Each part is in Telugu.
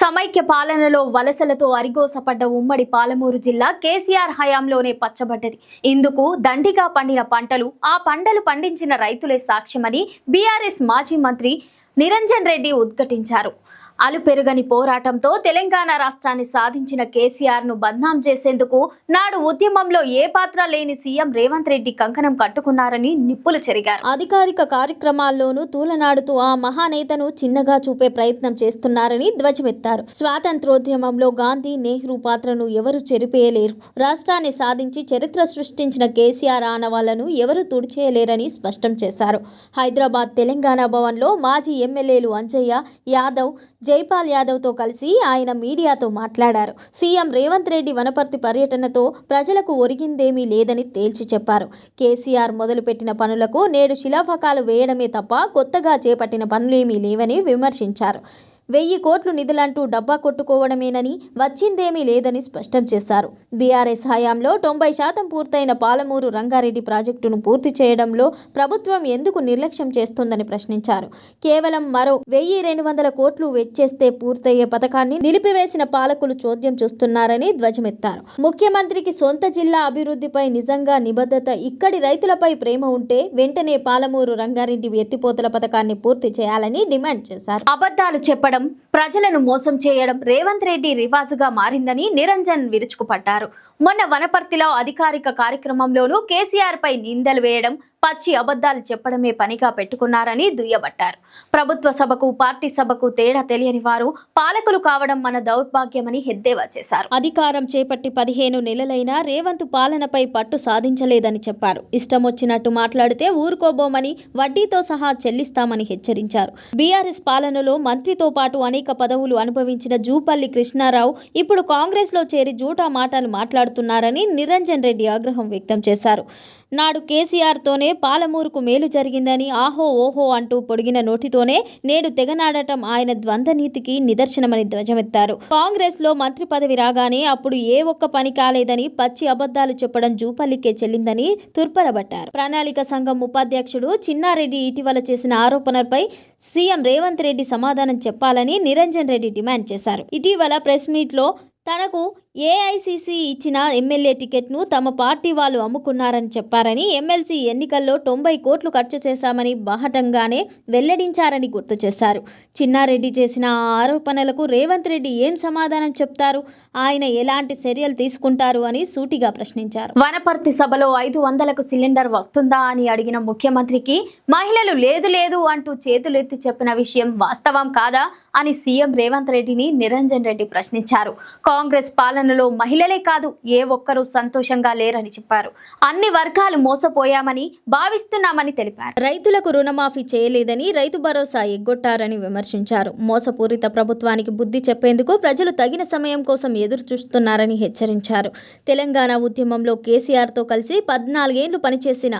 సమైక్య పాలనలో వలసలతో అరిగోసపడ్డ ఉమ్మడి పాలమూరు జిల్లా కేసీఆర్ హయాంలోనే పచ్చబడ్డది. ఇందుకు దండిగా పండిన పంటలు ఆ పంటలు పండించిన రైతులే సాక్ష్యమని బీఆర్ఎస్ మాజీ మంత్రి నిరంజన్ రెడ్డి ఉద్ఘటించారు. అలుపెరుగని పోరాటంతో తెలంగాణ రాష్ట్రాన్ని సాధించిన కేసీఆర్ను బద్నాం చేసేందుకు నాడు ఉద్యమంలో ఏ పాత్ర లేని సీఎం రేవంత్ రెడ్డి కంకణం కట్టుకున్నారని నిప్పులు చెరిగారు. అధికారిక కార్యక్రమాల్లోనూ తూలనాడుతూ ఆ మహానేతను చిన్నగా చూపే ప్రయత్నం చేస్తున్నారని ధ్వజమెత్తారు. స్వాతంత్రోద్యమంలో గాంధీ నెహ్రూ పాత్రను ఎవరు చెరిపేయలేరు? రాష్ట్రాన్ని సాధించి చరిత్ర సృష్టించిన కేసీఆర్ ఆనవాళ్ళను ఎవరు తుడిచేయలేరని స్పష్టం చేశారు. హైదరాబాద్ తెలంగాణ భవన్లో మాజీ ఎమ్మెల్యేలు అంజయ్య యాదవ్ జైపాల్ యాదవ్తో కలిసి ఆయన మీడియాతో మాట్లాడారు. సీఎం రేవంత్ రెడ్డి వనపర్తి పర్యటనతో ప్రజలకు ఒరిగిందేమీ లేదని తేల్చి చెప్పారు. కేసీఆర్ మొదలుపెట్టిన పనులకు నేడు శిలాఫకాలు వేయడమే తప్ప కొత్తగా చేపట్టిన పనులేమీ లేవని విమర్శించారు. వెయ్యి కోట్లు నిధులంటూ డబ్బా కొట్టుకోవడమేనని వచ్చిందేమీ లేదని స్పష్టం చేశారు. బీఆర్ఎస్ హయాంలో తొంభై శాతం పూర్తయిన పాలమూరు రంగారెడ్డి ప్రాజెక్టును పూర్తి చేయడంలో ప్రభుత్వం ఎందుకు నిర్లక్ష్యం చేస్తుందని ప్రశ్నించారు. కేవలం మరో వెయ్యి రెండు వందల కోట్లు వెచ్చేస్తే పూర్తయ్యే పథకాన్ని నిలిపివేసిన పాలకులు చోద్యం చూస్తున్నారని ధ్వజమెత్తారు. ముఖ్యమంత్రికి సొంత జిల్లా అభివృద్ధిపై నిజంగా నిబద్ధత ఇక్కడి రైతులపై ప్రేమ ఉంటే వెంటనే పాలమూరు రంగారెడ్డి ఎత్తిపోతల పథకాన్ని పూర్తి చేయాలని డిమాండ్ చేశారు. అబద్ధాలు చెప్పడం ప్రజలను మోసం చేయడం రేవంత్ రెడ్డి రివాజుగా మారిందని నిరంజన్ విరుచుకుపడ్డారు. మొన్న వనపర్తిలో అధికారిక కార్యక్రమంలోనూ కేసీఆర్ పై నిందలు వేయడం పచ్చి అబద్ధాలు చెప్పడమే పనిగా పెట్టుకున్నారని దుయ్యబట్టారు. ప్రభుత్వ సభకు పార్టీ సభకు తేడా తెలియని వారు పాలకులు కావడం మన దౌర్భాగ్యమని ఎద్దేవా చేశారు. అధికారం చేపట్టి పదిహేను నెలలైనా రేవంత్ పాలనపై పట్టు సాధించలేదని చెప్పారు. ఇష్టం వచ్చినట్టు మాట్లాడితే ఊరుకోబోమని వడ్డీతో సహా చెల్లిస్తామని హెచ్చరించారు. బీఆర్ఎస్ పాలనలో మంత్రితో పాటు అనేక పదవులు అనుభవించిన జూపల్లి కృష్ణారావు ఇప్పుడు కాంగ్రెస్లో చేరి జూటా మాటలు మాట్లాడుతున్నారని నిరంజన్ రెడ్డి ఆగ్రహం వ్యక్తం చేశారు. నాడు కేసీఆర్తోనే పాలమూరుకు మేలు జరిగిందని ఆహో ఓహో అంటూ పొడిగిన నోటితోనే నేడు తెగనాడటం ఆయన ద్వంద్వనీతికి నిదర్శనమని ధ్వజమెత్తారు. కాంగ్రెస్లో మంత్రి పదవి రాగానే అప్పుడు ఏ ఒక్క పని కాలేదని పచ్చి అబద్ధాలు చెప్పడం జూపల్లికే చెల్లిందని తుర్పరబట్టారు ప్రణాళిక సంఘం ఉపాధ్యక్షుడు చిన్నారెడ్డి ఇటీవల చేసిన ఆరోపణలపై సీఎం రేవంత్ రెడ్డి సమాధానం చెప్పాలని నిరంజన్ రెడ్డి డిమాండ్ చేశారు. ఇటీవల ప్రెస్ మీట్లో తనకు ఏఐసిసి ఇచ్చిన ఎమ్మెల్యే టికెట్ను తమ పార్టీ వాళ్ళు అమ్ముకున్నారని చెప్పారని ఎమ్మెల్సీ ఎన్నికల్లో తొంభై కోట్లు ఖర్చు చేశామని బాహటంగానే వెల్లడించారని గుర్తు చేశారు. చిన్నారెడ్డి చేసిన ఆరోపణలకు రేవంత్ రెడ్డి ఏం సమాధానం చెప్తారు? ఆయన ఎలాంటి చర్యలు తీసుకుంటారు అని సూటిగా ప్రశ్నించారు. వనపర్తి సభలో ఐదు వందలకు సిలిండర్ వస్తుందా అని అడిగిన ముఖ్యమంత్రికి మహిళలు లేదు లేదు అంటూ చేతులెత్తి చెప్పిన విషయం వాస్తవం కాదా అని సీఎం రేవంత్ రెడ్డిని నిరంజన్ రెడ్డి ప్రశ్నించారు. కాంగ్రెస్ పాలనలో మహిళలే కాదు ఏ ఒక్కరూ సంతోషంగా లేరని చెప్పారు. అన్ని వర్గాలు మోసపోయామని భావిస్తున్నామని తెలిపారు. రైతులకు రుణమాఫీ చేయలేదని రైతు భరోసా ఎగ్గొట్టారని విమర్శించారు. మోసపూరిత ప్రభుత్వానికి బుద్ధి చెప్పేందుకు ప్రజలు తగిన సమయం కోసం ఎదురు చూస్తున్నారని హెచ్చరించారు. తెలంగాణ ఉద్యమంలో కేసీఆర్తో కలిసి పద్నాలుగేళ్ళు పనిచేసిన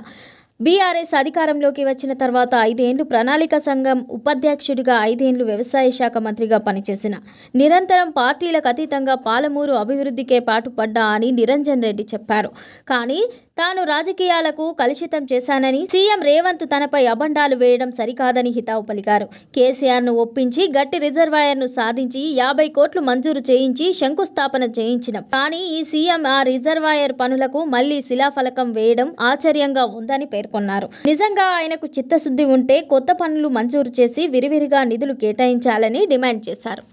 బీఆర్ఎస్ అధికారంలోకి వచ్చిన తర్వాత ఐదేండ్లు ప్రణాళిక సంఘం ఉపాధ్యక్షుడిగా ఐదేండ్లు వ్యవసాయ శాఖ మంత్రిగా పనిచేసిన. నిరంతరం పార్టీలకు అతీతంగా పాలమూరు అభివృద్ధికే పాటుపడ్డా అని నిరంజన్ రెడ్డి చెప్పారు. కానీ తాను రాజకీయాలకు కలుషితం చేశానని సీఎం రేవంత్ తనపై అబండాలు వేయడం సరికాదని హితావు పలికారు. కేసీఆర్ను ఒప్పించి గట్టి రిజర్వాయర్ను సాధించి యాభై కోట్లు మంజూరు చేయించి శంకుస్థాపన చేయించిన. కానీ ఈ సీఎం ఆ రిజర్వాయర్ పనులకు మళ్ళీ శిలాఫలకం వేయడం ఆశ్చర్యంగా ఉందని పేర్కొన్నారు. నిజంగా ఆయనకు చిత్తశుద్ధి ఉంటే కొత్త పనులు మంజూరు చేసి విరివిరిగా నిధులు కేటాయించాలని డిమాండ్ చేశారు.